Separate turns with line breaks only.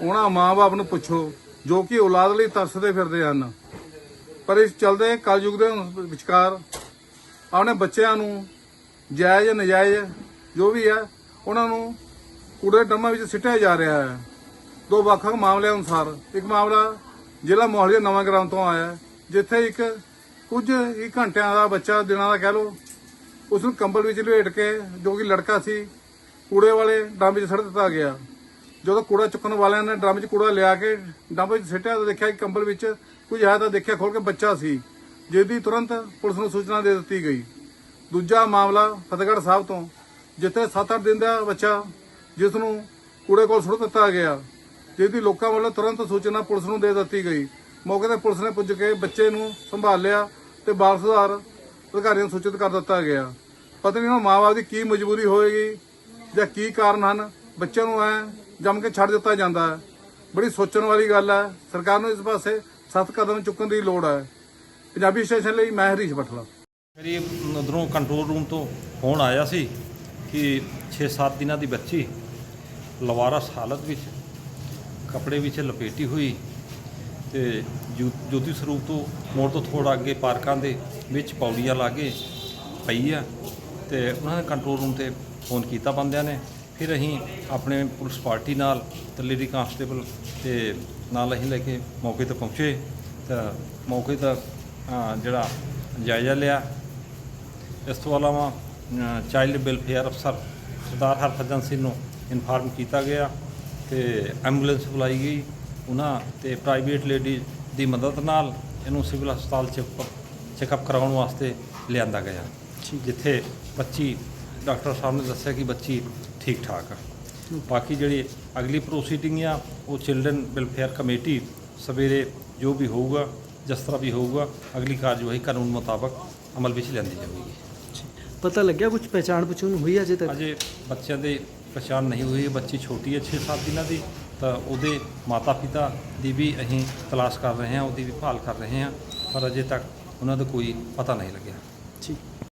ਉਹਨਾਂ ਮਾਂ-ਬਾਪ ਨੂੰ ਪੁੱਛੋ, ਜੋ ਕਿ ਔਲਾਦ ਲਈ ਤਰਸਦੇ ਫਿਰਦੇ ਹਨ। ਪਰ ਇਸ ਚਲਦੇ ਕਲਯੁਗ ਦੇ ਵਿਚਕਾਰ ਆਪਣੇ ਬੱਚਿਆਂ ਨੂੰ ਜਾਇਜ਼ ਨਜਾਇਜ਼ ਜੋ ਵੀ ਹੈ, ਉਹਨਾਂ ਨੂੰ ਕੂੜੇ ਡੰਮਾਂ ਵਿੱਚ ਸਿੱਟਿਆ ਜਾ ਰਿਹਾ ਹੈ। ਦੋ ਵੱਖ ਵੱਖ ਮਾਮਲਿਆਂ ਅਨੁਸਾਰ, ਇੱਕ ਮਾਮਲਾ ਜ਼ਿਲ੍ਹਾ ਮੋਹਾਲੀ ਦੇ ਨਵਾਂ ਗ੍ਰਾਮ ਤੋਂ ਆਇਆ ਜਿੱਥੇ ਇੱਕ ਕੁਝ ਹੀ ਘੰਟਿਆਂ ਦਾ ਬੱਚਾ ਦਿਨਾਂ ਦਾ ਕਹਿ ਲਓ ਉਸ ਨੂੰ ਕੰਬਲ ਵਿੱਚ ਲਪੇਟ ਕੇ ਜੋ ਕਿ ਲੜਕਾ ਸੀ, ਕੂੜੇ ਵਾਲੇ ਡੰਮ ਵਿੱਚ ਸੁੱਟ ਦਿੱਤਾ ਗਿਆ। ਜਦੋਂ ਕੂੜਾ ਚੁੱਕਣ ਵਾਲਿਆਂ ਨੇ ਡਰਮ 'ਚ ਕੂੜਾ ਲਿਆ ਕੇ ਡੰਮ 'ਚ ਸਿੱਟਿਆ ਤਾਂ ਦੇਖਿਆ ਕਿ ਕੰਬਲ ਵਿੱਚ ਕੁਝ ਹੈ ਤਾਂ ਦੇਖਿਆ ਖੋਲ ਕੇ ਬੱਚਾ ਸੀ। ਜਿਹਦੀ ਤੁਰੰਤ ਪੁਲਿਸ ਨੂੰ ਸੂਚਨਾ ਦੇ ਦਿੱਤੀ ਗਈ। ਦੂਜਾ ਮਾਮਲਾ ਫਤਿਹਗੜ੍ਹ ਸਾਹਿਬ ਤੋਂ, ਜਿੱਥੇ 7-8 ਦਿਨ ਦਾ ਬੱਚਾ ਜਿਸ ਨੂੰ ਕੂੜੇ ਕੋਲ ਸੁੱਟ ਦਿੱਤਾ ਗਿਆ, ਜਿਹਦੀ ਲੋਕਾਂ ਵੱਲੋਂ ਤੁਰੰਤ ਸੂਚਨਾ ਪੁਲਿਸ ਨੂੰ ਦੇ ਦਿੱਤੀ ਗਈ। ਮੌਕੇ ਤੇ ਪੁਲਿਸ ਨੇ ਪੁੱਜ ਕੇ ਬੱਚੇ ਨੂੰ ਸੰਭਾਲ ਲਿਆ ਤੇ ਬਾਲ ਸੁਧਾਰ ਅਧਿਕਾਰੀਆਂ ਨੂੰ ਸੂਚਿਤ ਕਰ ਦਿੱਤਾ ਗਿਆ। ਪਤਾ ਨਹੀਂ ਉਹ ਮਾਂ-ਬਾਪ ਦੀ ਕੀ ਮਜਬੂਰੀ ਹੋਏਗੀ ਜਾਂ ਕੀ ਕਾਰਨ ਹਨ? ਬੱਚਿਆਂ ਨੂੰ ਐ ਜੰਮ ਕੇ ਛੱਡ ਦਿੱਤਾ ਜਾਂਦਾ ਹੈ। ਬੜੀ ਸੋਚਣ ਵਾਲੀ ਗੱਲ ਹੈ। ਸਰਕਾਰ ਨੂੰ ਇਸ ਪਾਸੇ ਸਖਤ ਕਦਮ ਚੁੱਕਣ ਦੀ ਲੋੜ ਹੈ। ਪੰਜਾਬੀ ਸਟੇਸ਼ਨ ਲਈ ਮੈਂ ਹਰੀਸ਼ ਬਠਲਾ।
ਮੇਰੀ ਉਧਰੋਂ ਕੰਟਰੋਲ ਰੂਮ ਤੋਂ ਫੋਨ ਆਇਆ ਸੀ ਕਿ 6-7 ਦਿਨਾਂ ਦੀ ਬੱਚੀ ਲਵਾਰਸ ਹਾਲਤ ਵਿੱਚ ਕੱਪੜੇ ਵਿੱਚ ਲਪੇਟੀ ਹੋਈ ਤੇ ਜੋ- ਜੋਤੀ ਸਰੂਪ ਤੋਂ ਮੋੜ ਤੋਂ ਥੋੜਾ ਅੱਗੇ ਪਾਰਕਾਂ ਦੇ ਵਿੱਚ ਪੌੜੀਆਂ ਲਾਗੇ ਪਈ ਆ ਤੇ ਉਹਨਾਂ ਨੇ ਕੰਟਰੋਲ ਰੂਮ ਤੇ ਫੋਨ ਕੀਤਾ ਬੰਦਿਆਂ ਨੇ। ਫਿਰ ਅਸੀਂ ਆਪਣੇ ਪੁਲਿਸ ਪਾਰਟੀ ਨਾਲ ਤੇ ਲੇਡੀ ਕਾਂਸਟੇਬਲ ਤੇ ਨਾਲ ਅਸੀਂ ਲੈ ਕੇ ਮੌਕੇ ਤੇ ਪਹੁੰਚੇ ਤਾਂ ਮੌਕੇ ਦਾ ਜਿਹੜਾ ਜਾਇਜ਼ਾ ਲਿਆ। ਇਸ ਤੋਂ ਇਲਾਵਾ ਚਾਈਲਡ ਵੈਲਫੇਅਰ ਅਫਸਰ ਸਰਦਾਰ ਹਰਭਜਨ ਸਿੰਘ ਨੂੰ ਇਨਫਾਰਮ ਕੀਤਾ ਗਿਆ ਤੇ ਐਂਬੂਲੈਂਸ ਬੁਲਾਈ ਗਈ। ਉਹਨਾਂ ਤੇ ਪ੍ਰਾਈਵੇਟ ਲੇਡੀ ਦੀ ਮਦਦ ਨਾਲ ਇਹਨੂੰ ਸਿਵਲ ਹਸਪਤਾਲ ਚ ਚੈੱਕਅਪ ਕਰਾਉਣ ਵਾਸਤੇ ਲਿਆਂਦਾ ਗਿਆ। ਜਿੱਥੇ ਬੱਚੀ ਡਾਕਟਰ ਸਾਹਿਬ ਨੇ ਦੱਸਿਆ ਕਿ ਬੱਚੀ ਠੀਕ ਠਾਕ ਆ। ਬਾਕੀ ਜਿਹੜੀ ਅਗਲੀ ਪ੍ਰੋਸੀਡਿੰਗ ਆ ਉਹ ਚਿਲਡਰਨ ਵੈਲਫੇਅਰ ਕਮੇਟੀ ਸਵੇਰੇ ਜੋ ਵੀ ਹੋਊਗਾ ਜਿਸ ਤਰ੍ਹਾਂ ਵੀ ਹੋਊਗਾ ਅਗਲੀ ਕਾਰਜਵਾਈ ਕਾਨੂੰਨ ਮੁਤਾਬਕ ਅਮਲ ਵਿੱਚ ਲਿਆਂਦੀ ਜਾਵੇਗੀ
ਪਤਾ ਲੱਗਿਆ ਕੁਝ ਪਹਿਚਾਣ ਪਛਾਣ ਹੋਈ ਅਜੇ ਤੱਕ?
ਅਜੇ ਬੱਚਿਆਂ ਦੇ ਪਛਾਣ ਨਹੀਂ ਹੋਈ ਬੱਚੀ ਛੋਟੀ ਹੈ 6-7 ਦਿਨਾਂ ਦੀ ਤਾਂ ਉਹਦੇ ਮਾਤਾ-ਪਿਤਾ ਦੀ ਵੀ ਅਸੀਂ ਤਲਾਸ਼ ਕਰ ਰਹੇ ਹਾਂ ਉਹਦੀ ਵੀ ਭਾਲ ਕਰ ਰਹੇ ਹਾਂ ਪਰ ਅਜੇ ਤੱਕ ਉਹਨਾਂ ਦਾ ਕੋਈ ਪਤਾ ਨਹੀਂ ਲੱਗਿਆ।
ਠੀਕ।